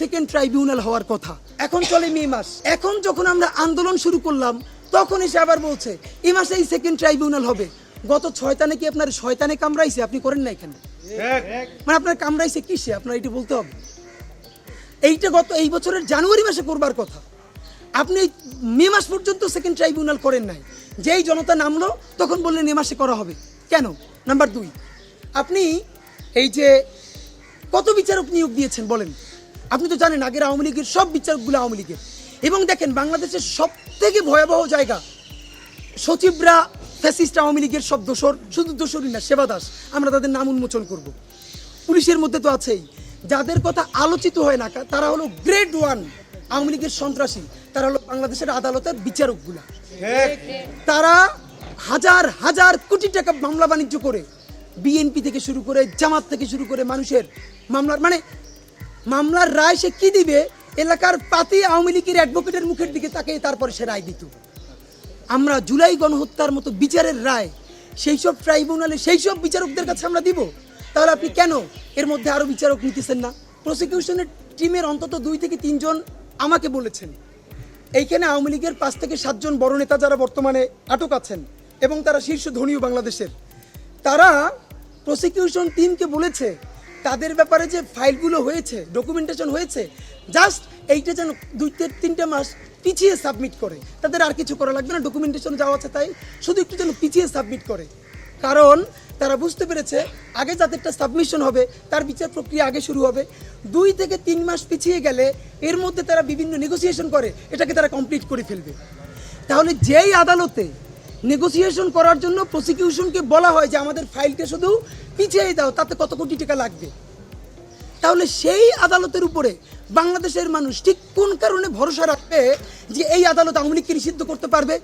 Second tribunal হওয়ার কথা। এখন চলে মে মাস। এখন যখন আমরা আন্দোলন শুরু করলাম, তখন এসে আবার বলছে, এ মাসে এই সেকেন্ড ট্রাইব্যুনাল হবে। গত ছয়তানে কি আপনার শয়তানে কামড়াইছে? আপনি করেন না এখানে? মানে আপনার কামড়াইছে কিসে? আপনার এটা বলতে হবে। এইটা গত এই বছরের জানুয়ারি মাসে করবার কথা। আপনি মে মাস পর্যন্ত সেকেন্ড ট্রাইব্যুনাল করেন নাই। যেই জনতা নামলো, তখন বললেন এ মাসে করা হবে। কেন? নাম্বার দুই, আপনি এই যে কত বিচারক নিয়োগ দিয়েছেন বলেন? আপনি তো জানেন আগের আওয়ামী লীগের সব বিচারকগুলো আওয়ামী লীগের। এবং দেখেন বাংলাদেশের সব থেকে ভয়াবহ জায়গা, সচিবরা ফ্যাসিস্ট আওয়ামী লীগের সব দোসর শুধু দোসরই না সেবা দাস আমরা তাদের নাম উন্মোচন করব। পুলিশের মধ্যে তো আছেই। যাদের কথা আলোচিত হয় না, তারা হলো গ্রেড ওয়ান আওয়ামী লীগের সন্ত্রাসী, তারা হলো বাংলাদেশের আদালতের বিচারকগুলা। তারা হাজার হাজার কোটি টাকা মামলা বাণিজ্য করে, বিএনপি থেকে শুরু করে, জামাত থেকে শুরু করে মানুষের মামলার মানে মামলার রায় সে কি দিবে? এলাকার পাতি আওয়ামী লীগের অ্যাডভোকেটের মুখের দিকে তাকে তারপরে সে রায় দিত। আমরা জুলাই গণহত্যার মতো বিচারের রায় সেই সব ট্রাইব্যুনালে সেই সব বিচারকদের কাছে আমরা দিব? তাহলে আপনি কেন এর মধ্যে আরও বিচারক নিতেছেন না? প্রসিকিউশনের টিমের অন্তত দুই থেকে তিনজন আমাকে বলেছেন। এইখানে আওয়ামী লীগের পাঁচ থেকে সাতজন বড় নেতা যারা বর্তমানে আটক আছেন এবং তারা শীর্ষ ধনীয় বাংলাদেশের। তারা প্রসিকিউশন টিমকে বলেছে তাদের ব্যাপারে যে ফাইলগুলো হয়েছে ডকুমেন্টেশন হয়েছে জাস্ট এইটা যেন দুই তিনটে মাস পিছিয়ে সাবমিট করে। তাদের আর কিছু করা লাগবে না ডকুমেন্টেশন যাওয়া আছে তাই শুধু একটু যেন পিছিয়ে সাবমিট করে। কারণ তারা বুঝতে পেরেছে, আগে যাদেরটা সাবমিশন হবে, তার বিচার প্রক্রিয়া আগে শুরু হবে। দুই থেকে তিন মাস পিছিয়ে গেলে এর মধ্যে তারা বিভিন্ন নেগোসিয়েশন করে, এটাকে তারা কমপ্লিট করে ফেলবে। তাহলে যেই আদালতে নেগোসিয়েশন করার জন্য প্রসিকিউশনকে বলা হয় যে আমাদের ফাইলকে শুধু পিছিয়ে দাও, তাতে কত কোটি টাকা লাগবে? তাহলে সেই আদালতের উপরে বাংলাদেশের মানুষ ঠিক কোন কারণে ভরসা রাখবে যে এই আদালত আওয়ামী লীগকে নিষিদ্ধ করতে পারবে?